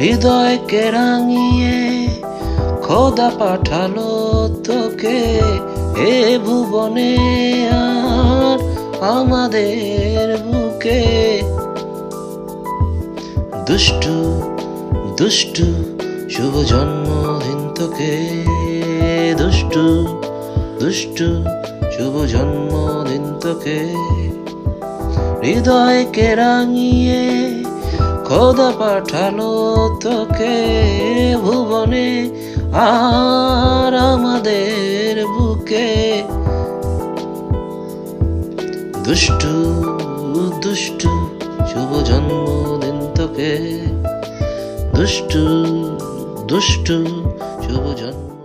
হৃদয়কে রাঙিয়ে খোদা পাঠালো তোকে এ ভুবনে আমাদের বুকে। দুষ্টু দুষ্টু, শুভ জন্মদিন তোকে। দুষ্টু দুষ্টু, শুভ জন্মদিন তোকে। হৃদয়কে রাঙিয়ে খোদা পাঠালো তোকে। ভুবনে আর আমাদের বুকে। দুষ্টু দুষ্টু শুভ জন্মদিন তোকে। দুষ্টু দুষ্টু শুভ জন্ম